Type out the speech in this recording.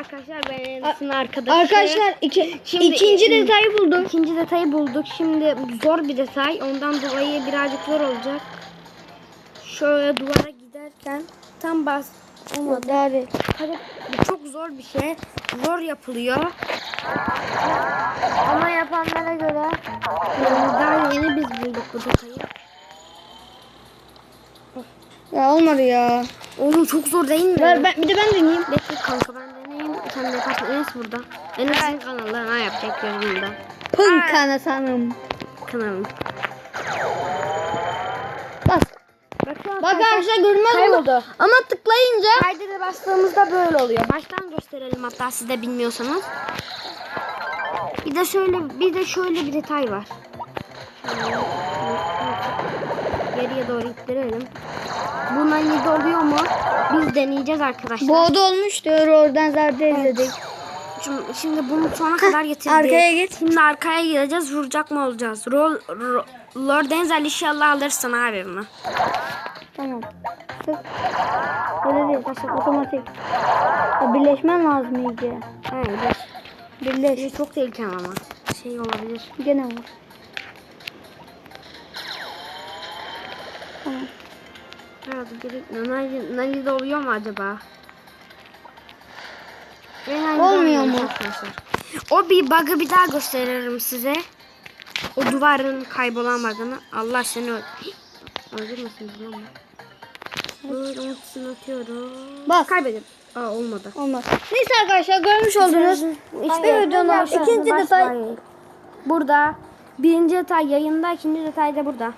arkadaşlar ben Enes'in arkadaşı. Arkadaşlar iki, Şimdi- ikinci detayı buldum. İkinci detayı bulduk. Şimdi zor bir detay. Ondan dolayı birazcık zor olacak. Şöyle duvara giderken tam bas olmadı. Hadi bu çok zor bir şey. Zor yapılıyor. Ama yapanlara göre daha yeni biz bulduk bu detayı. Ya olmadı ya. Oğlum çok zor değil mi? Ver, ben, bir de ben deneyeyim. Bekle kanka ben Sen de yaparsın. Enes burada. Enes'in kanalına yapacak yorumunda. Pın kanatsanım. Kanalım. Bas. Bak şu an Bak arkadaşlar görünmez oldu. Ama tıklayınca Kaydede bastığımızda böyle oluyor. Baştan gösterelim hatta siz de bilmiyorsanız. Bir de şöyle bir de şöyle bir detay var. Geriye doğru ittirelim. Bu nanyede oluyor mu? Biz deneyeceğiz arkadaşlar. boğdu olmuştu. Oradan zaten izledik. Şimdi, şimdi bunu sona kadar getirdik. arkaya git. Şimdi arkaya gideceğiz. Vuracak mı olacağız? Rol, ro, Lord Denzel inşallah alırsın abi bunu. Tamam. Sık. Öyle değil. Otomatik. Ya birleşmen lazım iyice. Evet. Birleş. Çok tehlikeli ama. Şey olabilir. Gene vur. Evet, gerek Nani, Nani'de oluyor mu acaba? Olmuyor mu? arkadaşlar. O bir bug'ı bir daha gösteririm size. O duvarın kaybolan bug'ını. Allah seni öl... Öldürmesin lan bu. Böyle ultisini atıyorum. Bas. Kaybedim. Aa olmadı. Olmaz. Neyse arkadaşlar görmüş oldunuz. Hiçbir videonun ikinci detay Burada. Birinci detay yayında, ikinci detay da burada.